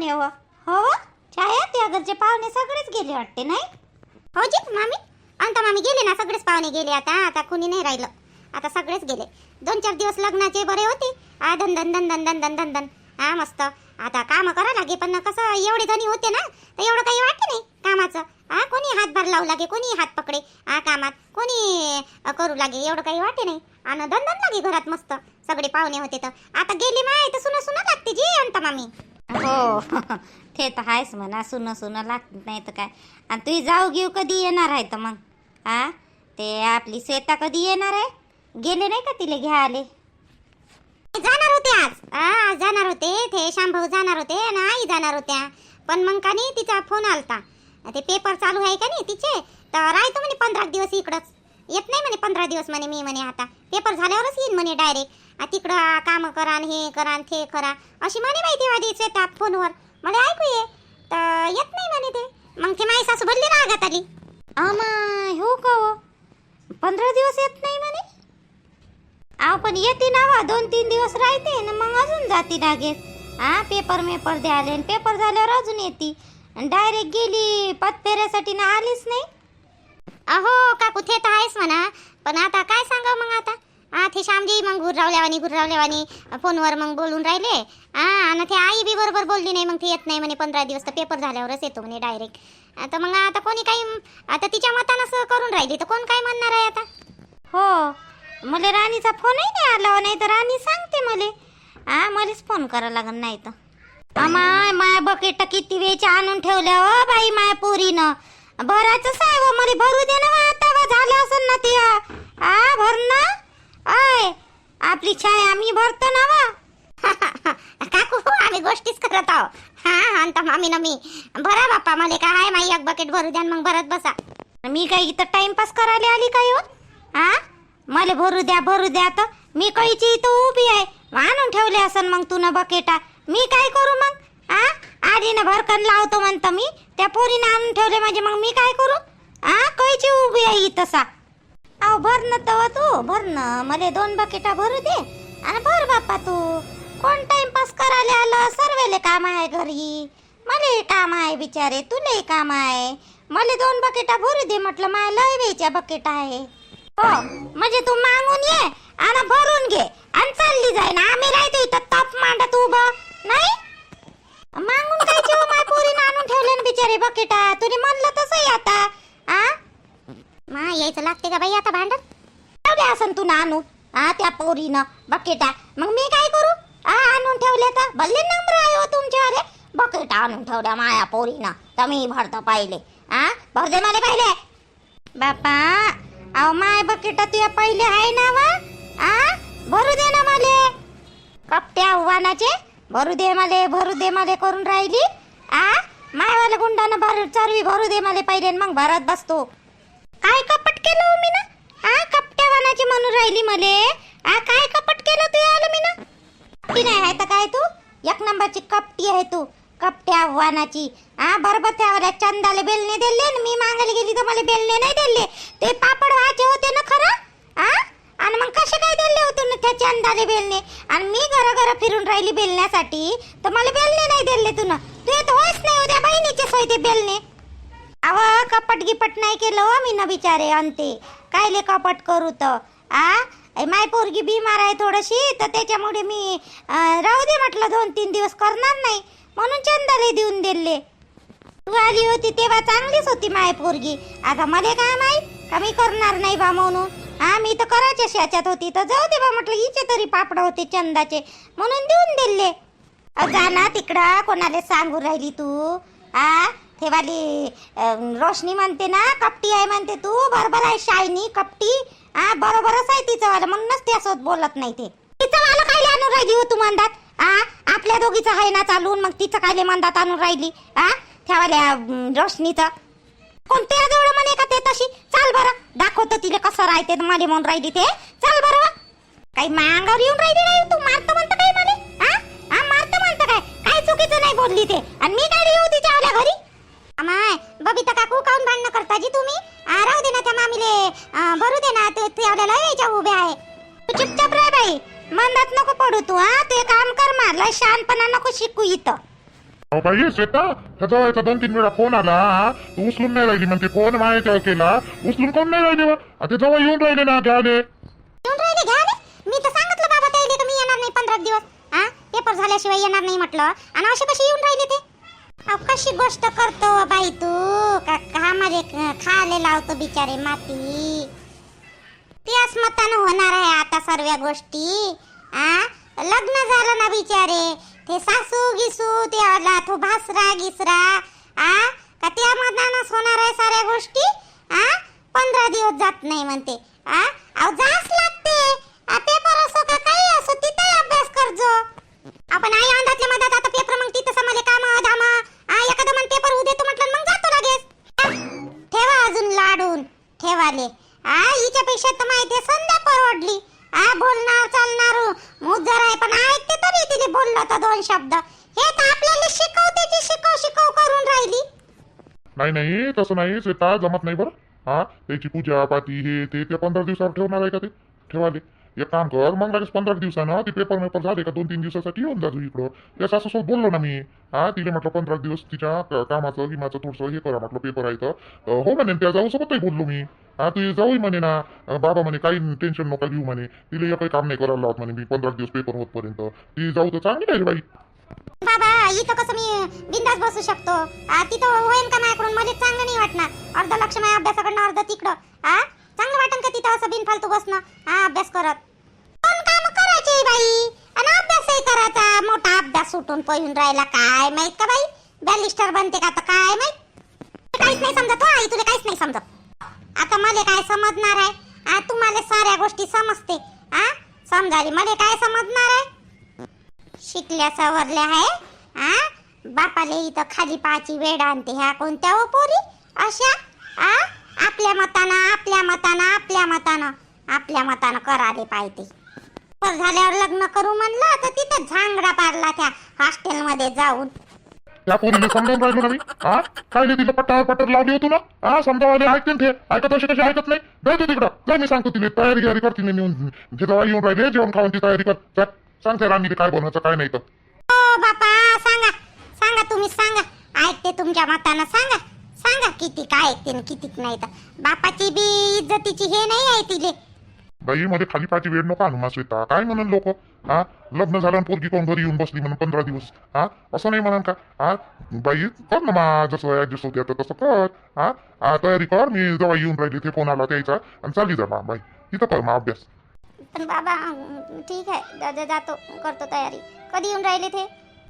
पाहुणे हो. हो छाया त्या घरचे पाहुणे सगळेच गेले वाटते नाही? हो जी मामी. आता मामी गेले ना सगळेच पाहुणे गेले आता. आता कुणी नाही राहिलं. आता सगळेच गेले. दोन चार दिवस लग्नाचे बरे होते. आ धन धन धन धन धन धन धन धन. हा मस्त. आता काम करा लागे पण कसं एवढे धनी होते ना तर एवढं काही वाटते नाही कामाचं. हा कोणी हातभार लावू लागे कोणी हात पकडे. हा कामात कोणी करू लागे एवढं काही वाटे नाही. आणि धन धन लागे घरात मस्त. सगळे पाहुणे होते तर. आता गेले माय तर सुना सुना लागते जी अंता मामी. हो. ते तर आहेच म्हणा सुनं सुनं लागत नाही तर काय. आणि तुही जाऊ घेऊ कधी येणार आहे तर मग? हा ते आपली श्वेता कधी येणार आहे? गेले नाही का तिला घ्या आले जाणार होते आज. आज जाणार होते. ते शांभाऊ जाणार होते आणि आई जाणार होत्या. पण मग का नाही तिचा फोन आलता. ते पेपर चालू आहे का नाही तिचे? तर राहतो म्हणे पंधरा दिवस इकडंच. येत नाही म्हणे पंधरा दिवस म्हणे मी म्हणे आता. पेपर झाल्यावरच येईन म्हणे डायरेक्ट तिकडं काम करा हे करा ते करा. अशी म्हणे माहिती वादी श्वेता फोनवर. मला ऐकू ये तर येत नाही म्हणे ते. मग ते माई सासू भरली रागात आली. आमा हो का हो? पंधरा दिवस येत नाही म्हणे? अहो पण येते ना वा दोन तीन दिवस राहते ना मग अजून जाते लागेल हा पेपर मेपर द्यायला पेपर झाल्यावर अजून येते. डायरेक्ट गेली पत्तेऱ्यासाठी ना आलीच नाही. अहो काकू ते तर आहेच म्हणा. पण आता काय सांगा मग आता? ते श्यामजी मग घुररावल्यावानी घुररावल्यावानी फोनवर मग बोलून राहिले. हा आणि ते आई बी बरोबर बोलली नाही मग ते येत नाही म्हणे पंधरा दिवस तर पेपर झाल्यावरच येतो म्हणे डायरेक्ट आता मग आता कोणी काही आता तिच्या मतानं असं करून राहिली तर कोण काय म्हणणार आहे आता? हो मला राणीचा फोनही नाही आला हो, नाही तर राणी सांगते मले. हा मलाच फोन करावं लागन नाही तर माय माय बकेट किती वेळच्या आणून ठेवल्या हो बाई माय पोरीनं. भरायचं आहे हो, मला भरू दे ना हो, आता झालं असेल ना ते. आ भरणं आपली छाय आम्ही भरतो ना वा. काकू आम्ही गोष्टीच करत आहो. हा आणि मामी ना मी. भरा बाप्पा मला काय आहे माई एक बकेट भरू द्या मग भरत बसा. मी काय इथं टाइमपास करायला आली काय हो हा? मला भरू द्या भरू द्या तर. मी कैची इथं उभी आहे. आणून ठेवले असन मग तू ना बकेटा मी काय करू मग? हा? आधी ना भरकन लावतो म्हणतो मी. त्या पोरीने आणून ठेवले म्हणजे मग मी काय करू? हा? कैची उभी आहे इथं सा. आव भर न तवा तू भर न. मला दोन बकेटा भरू दे आणि भर बाप्पा तू. कोण टाइमपास करायला आलं? सर्वेले काम आहे घरी. मले काम आहे बिचारे तुले काम आहे. मला दोन बकेटा भरू दे म्हटलं माय लय वेच्या बकेट आहे. हो म्हणजे तू मागून ये आणि भरून घे आणि चालली जाय ना आम्ही राहतो इथं ताप मांडत उभं. नाही? मागून काय जेव्हा माय पोरीनं आणून ठेवले बिचारे बकेटा? तुने म्हणलं तसंही आता. मा यायचं लागते का बाई आता भांडण? ठेवले असन तू ना आणू हा त्या पोरीनं. बकेटा. मग मी काय करू? हा आणून ठेवले तर? भल्ले नंबर आहे हो तुमच्यावाले बकेटा आणून ठेवल्या माया पोरीनं. तर मी भरतो पाहिले. हा भर दे मला पहिले? बापा अहो माय बकेटा तुया पहिले आहे ना वा? आ भरू दे ना मले. कपट्या आव्हानाचे भरू दे मले भरू दे मले करून राहिली. आ मायवाल्या गुंडानं भर चरवी भरू दे मले पहिले मग भरत बसतो. काय कपट केलं हो मी ना आ कपट्या वानाची म्हणून राहिली मले. आ काय कपट केलं तू आलं मी ना कपटी नाही आहे तर काय तू? एक नंबरची कपटी आहे तू. कपट्या वानाची. आ बरोबर त्यावर चंदाले बेलने दिले आणि मी मागायला गेली तर मला बेलने नाही दिले. ते पापड व्हायचे होते ना खरं? आ? आणि मग कसे काय दिले होते ना त्या चंदाले बेलने आणि मी घरा घरा फिरून राहिली बेलण्यासाठी तर मला बेलने नाही दिले तू ना तू येत होईच नाही हो उद्या बहिणीचे सोय ते बेलने अव कपट गिपट नाही केलं हो मी ना बिचारे अंते. कायले कपट करू तर? आ? माय पोरगी बिमार आहे थोडीशी तर त्याच्यामुळे मी राहू दे म्हटलं दोन तीन दिवस करणार नाही. म्हणून चंदाले देऊन दिले. तू आली होती तेव्हा चांगलीच होती माय पोरगी. आता मध्ये काय माहीत? का मी करणार नाही बा म्हणून? हा मी तर करायच्याच याच्यात होती. तर जाऊ दे बा म्हटलं हिचे तरी पापड होते चंदाचे. म्हणून देऊन दिले. जा ना तिकडं कोणाला सांगू राहिली तू? आ? ठेवाली. रोशनी म्हणते ना कपटी आहे म्हणते तू बरोबर आहे शायनी कपटी. हा बरोबरच आहे तिचं वाला म्हणूनच त्यासोबत बोलत नाही ते. तिचं वाला काय आणून राहिली हो तू मंदात? आ आपल्या दोघीचं आहे ना चालून मग तिचं काय म्हणतात आणून राहिली? आ ठेवाल्या रोशनीचं. कोणत्या जवळ म्हणे का ते तशी? चाल बरं दाखवतो तिला कसं राहते मला म्हणून राहिली ते. चाल बरं. काही मांगावर येऊन राहिली नाही तू मारत म्हणतं काय मला हा? मारत म्हणतं काय? काय चुकीचं नाही बोलली ते. आणि मी काय येऊ तिच्या आल्या घरी? अमाय बबिता काकू काऊन भांडणं करता जी तुम्ही? आ, राहू दे ना त्या मामीले. आ, भरू दे ना ते ते लय याच्या उभ्या आहे. तू चुपचाप राह बाई. मंदात नको पडू तू हा ते काम कर मारला शहाणपणा नको शिकू इथं. अहो बाई श्वेता. त्याचा व्हायचा दोन तीन वेळा फोन आला हा? तू उचलून नाही राहिली म्हणते फोन माझ्या केला. उचलून कोण नाही राहिले बा? आता जवळ येऊन राहिले ना घ्याले. येऊन राहिले घ्या मी तर सांगितलं बाबा त्याला तर मी येणार नाही पंधरा दिवस. हा पेपर झाल्याशिवाय येणार नाही म्हटलं. आणि असे कसे येऊन राहिले ते? कशी गोष्ट करतो हो बाई तू? का कामाले खाले लावतो बिचारे माती. त्याच मतानं होणार आहे आता सर्व गोष्टी आ? लग्न झालं ना बिचारे. ते सासू गिसू ते तो भासरा गिसरा आ? का त्या मतानच होणार आहे साऱ्या गोष्टी? आ? पंधरा दिवस जात नाही म्हणते. आ? अहो जाच लागते. आ, पेपर असो का काही नाही नाही तसं नाही श्वेता जमत नाही बरं. हा त्याची पूजा पाती हे ते त्या पंधरा दिवसावर ठेवणार आहे का ते? ठेवाले. एक काम कर मग लगेच पंधरा दिवसानं ते पेपर मेपर झाले का दोन तीन दिवसासाठी येऊन जातो इकडं. त्या सासूसोबत बोललो ना मी. हा तिला म्हटलं पंधरा दिवस तिच्या कामाचं गिमाचं थोडंसं हे करा म्हटलं पेपर आहे तर. हो म्हणे त्या जाऊ सोबतही बोललो मी. हा तू जाऊ म्हणे ना. बाबा म्हणे काही टेन्शन नका घेऊ म्हणे. तिला काही काम नाही करायला लावत म्हणे मी पंधरा दिवस पेपर होतपर्यंत. ती जाऊ तर चांगली आहे रे बाई. बाबा इथं कसं मी बिंदास बसू शकतो? आ, तिथं होईल का माझ्याकडून मला चांगलं नाही वाटणार. अर्ध लक्ष माझ्या अभ्यासाकडनं अर्ध तिकडं. हा चांगलं वाटन का तिथं असं बिनफालतू बसणं? हा अभ्यास करत. पण काम करायचे बाई? आणि अभ्यासही करायचा. मोठा अभ्यास सुटून पळून राहिला काय माहीत का बाई? बॅलिस्टर बनते का तर काय माहीत? काहीच नाही समजत हो आई तुला काहीच नाही समजत. आता मला काय समजणार आहे? आ तुम्हाला साऱ्या गोष्टी समजते. आ? समजाली मला काय समजणार आहे? शिकल्या सवरल्या आहे आ? बापाले इथं खाली पाहायची वेळ आणते ह्या कोणत्या हो पोरी? अशा? आ? आपल्या मतानं आपल्या मतानं आपल्या मतानं. आपल्या मतानं कराले पाहिजे. झाल्यावर लग्न करू म्हणलं तर तिथं झांगडा पाडला त्या हॉस्टेलमध्ये जाऊन. त्या पोरीने समजावून राहिलो ना मी? हा? काय नाही तिला पट्टा पट्टर लावली होती ना हा? समजावाले ऐकते ते. ऐकत असे कसे ऐकत नाही? जाय तू तिकडं. जाय मी सांगतो तिने तयारी गियारी करते मी येऊन जिथं येऊन राहिले जेवण खाऊन ती तयारी कर. जा. सांगते राणी काय बनवायचं काय नाही तर. बापा सांगा. सांगा तुम्ही सांगा. ऐकते तुमच्या मतानं. सांगा. सांगा किती काय ऐकते किती नाही तर. बापाची बी इज्जतीची हे नाही आहे तिले. बाई मध्ये खाली पाची वेळ नको आणू श्वेता काय म्हणून लोक? हा? लग्न झालं पोरगी कोण घरी येऊन बसली म्हणून पंधरा दिवस. हा? असं नाही म्हणून का? हा? बाई कर ना मा जसं ऍडजस्ट होते आता तसं कर. हा? तयारी कर. मी जेव्हा येऊन राहिली ते फोन आला त्याचा. आणि चालली जा मा बाई. तिथं कर मा अभ्यास. पण बाबा ठीक आहे. दादा जातो. करतो तयारी. कधी येऊन राहिले ते?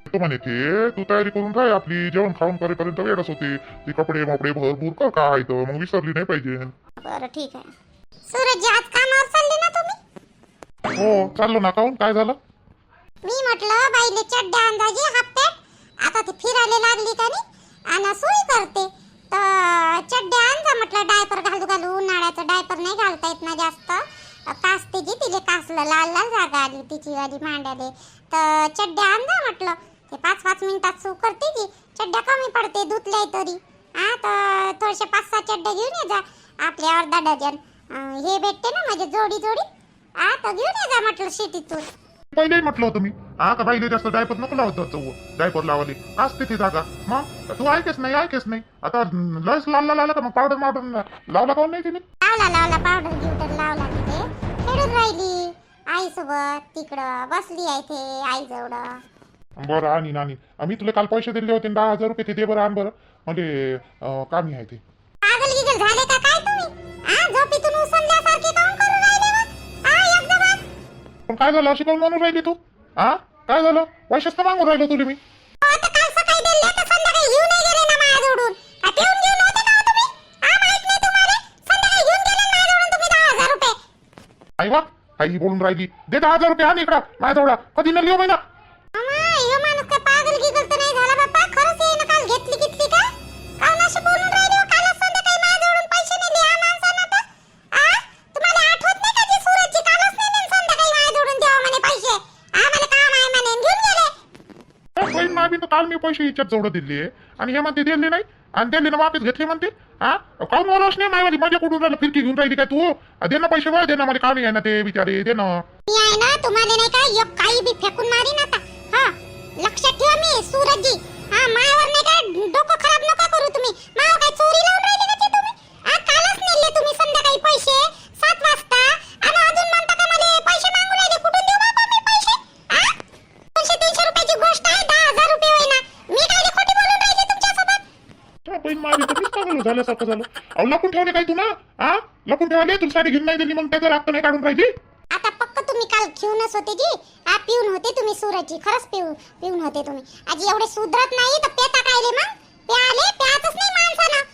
तू म्हणे ते तू तयारी करून राह. आपली जेवण खाऊन करेपर्यंत वेळच होते. ते कपडे मपडे भरपूर कर काय तर. मग विसरली नाही पाहिजे. बरं ठीक आहे. सूरज आज कामावर चालले ना तुम्ही? हो चाललो ना. काहून? काय झालं? मी म्हटलं बाईले चड्ड्या अंदाजे हापत्यात आता ती फिरायला लागली का नाही? आणि सोयी करते. तर चड्ड्या आणजा म्हटलं डायपर घालू घालू उन्हाळ्याचं डायपर नाही घालता येत ना जास्त. कासते जी तिले कासलं लाल लाल जागा आली तिची वाली मांड्याले. तर चड्ड्या आणजा म्हटलं. ते पाच पाच मिनिटात सू करते जी. चड्ड्या कमी पडते धुतल्या तरी. हा तर थोडेसे पाच सहा चड्ड्या घेऊन ये जा. आपले अर्धा डझन. हे भेटते ना माझे जोडी जोडी. तर घेऊन ये जा म्हटलं शेतीतून. पहिलेही म्हटलं होतं मी. हा का बाईले जास्त डायपर नको लावत चौ डायपर लावले. असते ती जागा. मग? तू ऐकेस नाही ऐकेस नाही. आता लस लाल लाल का मग पावडर मावडर लावला काऊन नाही तिने? लावला लावला पावडर गिवडर लावला तिथे. खेळून राहिली. आई सोबत तिकडं बसली आहे ते आई जवळ बरं आणि नानी मी तुला काल पैसे दिले होते दहा हजार रुपये ते दे बरं आण बरं. म्हणजे कामी आहे ते. पागल गिगल झाले का काय तुम्ही? आ झोपीतून उसळल्यासारखे काऊन करून राहिले मग आ एकदम पण काय झालं? अशी काऊन म्हणून राहिली तू? हा काय झालं? तर मागून राहिलो तुला मी आता काल सकाळी दिले तर संध्याकाळी घेऊन नाही गेले ना माझ्याजवळून. आ, ठेवून घेऊन होते का हो तुम्ही? आ माहीत नाही तुम्हाला. संध्याकाळी घेऊन गेले ना माझ्याजवळून तुम्ही दहा हजार रुपये. आई वा आई बोलून राहिली. दे दहा हजार रुपये आण इकडं माझ्याजवळ. कधी न लिहो महिना पैसे हिच्यात जवळ दिले आणि हे म्हणते दिले नाही. आणि दिले ना वापस घेतले म्हणते. हा? काऊन बोलावच नाही मायवाली? माझ्या कुठून राहिलं फिरकी घेऊन राहिली काय तू? दे ना पैसे बरं दे ना मला काम आहे ना ते बिचारे दे ना. मी आहे ना तुम्हाला नाही काही बी फेकून मारीन आता. झाल्यासारखं झालं. अहो लपून ठेवले काय तुला हा लपून ठेवले? तुला साडी घेऊन नाही दिली मग त्याचं राग नाही काढून राहिली? आता पक्क तुम्ही काल घेऊनच होते जी. आ पिऊन होते तुम्ही सुराची. खरंच पिऊ पिऊन होते तुम्ही. आज एवढे सुधरत नाही तर पेता कायले मग. प्याले प्यातच नाही माणसानं.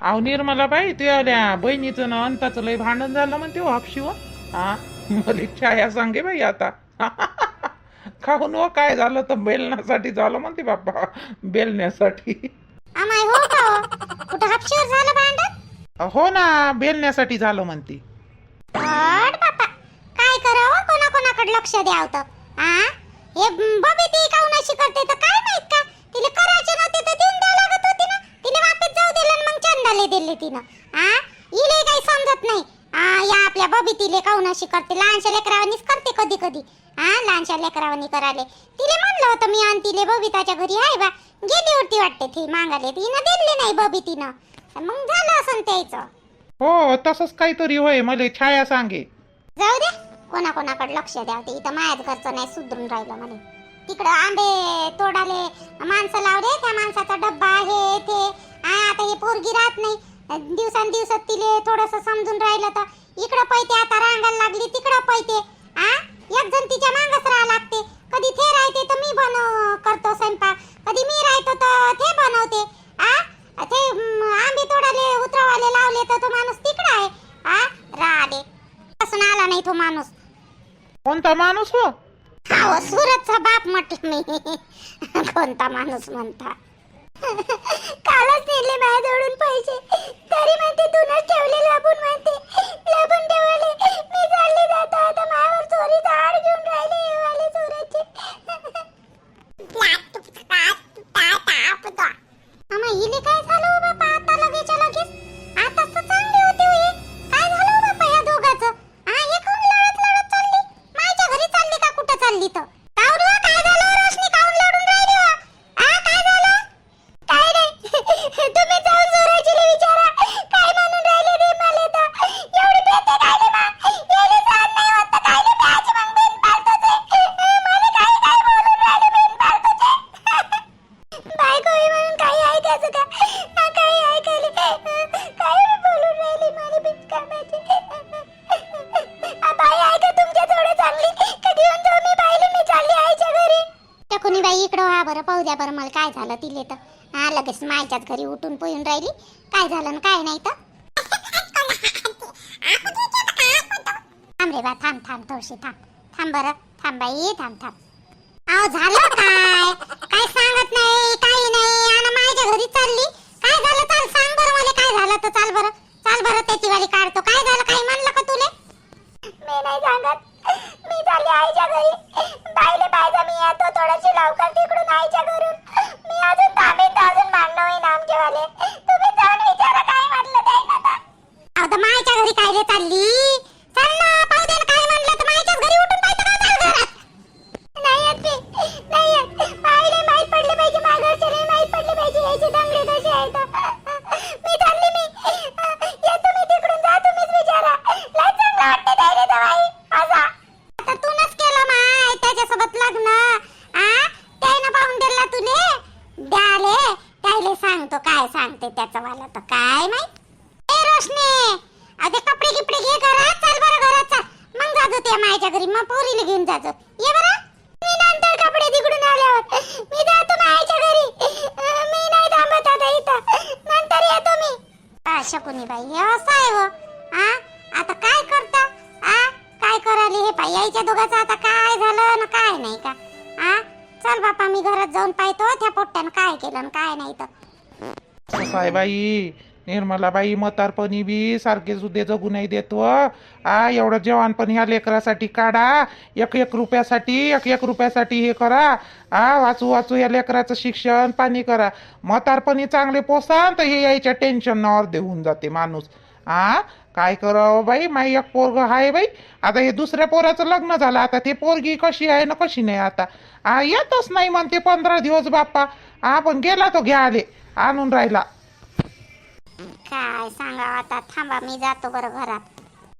अहो निर्मलाबाई ते आल्या. बहिणीचं ना अंताचं लय भांडण झालं म्हणते हो हापशिव हा. मला छाया सांगे बाई आता. खाऊन व काय झालं तर बेलण्यासाठी झालं म्हणते बाप्पा. बेलण्यासाठी. आमाय हो का हो? कुठं हापशीवर झालं भांडण? हो ना बेलण्यासाठी झालं म्हणते. अड बापा काय करावं? कोणा कोणाकडे लक्ष द्यावं तर? आ? हे बबी ती काऊन अशी करते तर काय माहीत का? तिला करायचे नव्हते तर देऊन द्यावं लागत होती ना. तिने वापस जाऊ दिलं आणि मग चंदाले दिले तिनं. आ? इले काही समजत नाही. आ या आपल्या बबी तिले काऊन अशी करते? लहानशा लेकरावानीच करते कधी कधी. आ लहानशा लेकरावानी कराले तिले म्हणलं होतं मी आणि तिले बबिताच्या घरी आहे बा. गेली होती वाटते ती मागाले तिनं दिली नाही बबी तिनं. मग झालं असं त्याचं. हो तसंच काहीतरी होय मला छाया सांगे. जाऊ दे कोणाकोणाकडे लक्ष द्या. ते इथं माझ्याच घरचं नाही सुधरून राहिलं म्हणे. तिकडं आंबे तोडाले. माणसं लावले त्या माणसाचा डब्बा हे ते. आ, आता हे पोरगी राहत नाही. दिवसांदिवस तिले थोडस समजून राहिलं तर. इकडं पैते आता रांगायला लागली तिकडं पैते. आ? एक जण तिच्या मागच राहा लागते. कधी ते राहते तर मी बनव करतो स्वयंपाक. कधी मी राहतो तर ते बनवते. आ? ते आंबे तोडाले उतरवाले लावले तर तो माणूस तिकडं आहे. आ? राहले पासून आला नाही तो माणूस. कोणता माणूस हो? अहो सुरतचा बाप म्हटलं मी. कोणता माणूस म्हणता? कालच नेले माझ्याजवळून पैसे. तरी म्हणते तूनच ठेवले लपून म्हणते. लपून ठेवले. मी चालले जातो. आता मायावर चोरीचा आड घेऊन राहिले हे वाले चोराचे. आम्हा हिले काय झालं तिले तर. हा लगेच मायच्याच घरी उठून पोहून राहिली. काय झालं काय नाही तर? थांब रे बा थांब थांब थोडशी थांब. थांब बरं. थांब बाई थांब थांब. अहो झालं काय? काय सांगत नाही काही नाही. आणि माझ्या घरी चालली. यायच्या दोघांचं आता काय झालं ना काय नाही का? आ? चल बापा मी घरात जाऊन पाहतो त्या पोट्ट्यानं काय केलं काय नाही तर. कसं आहे बाई निर्मलाबाई म्हातारपणी बी सारखे सुद्धा जगू नाही देतो आ एवढं जेवण पण ह्या लेकरासाठी काढा. एक एक रुपयासाठी एक एक रुपयासाठी हे करा. आ वाचू वाचू या लेकराचं शिक्षण पाणी करा. म्हातारपणी चांगले पोसान तर हे यायच्या टेन्शनवर देऊन जाते माणूस. आ? काय करावं बाई? माई एक पोरग आहे बाई. आता हे दुसऱ्या पोराचं लग्न झालं. आता ते पोरगी कशी आहे ना कशी नाही आता? आ येतच नाही म्हणते पंधरा दिवस बाप्पा. आ पण गेला तो घ्या आले आणून राहिला. काय सांगावं आता थांबा मी जातो बरं घरात.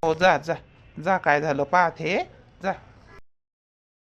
हो जा जा. जा काय झालं पाहते. जा.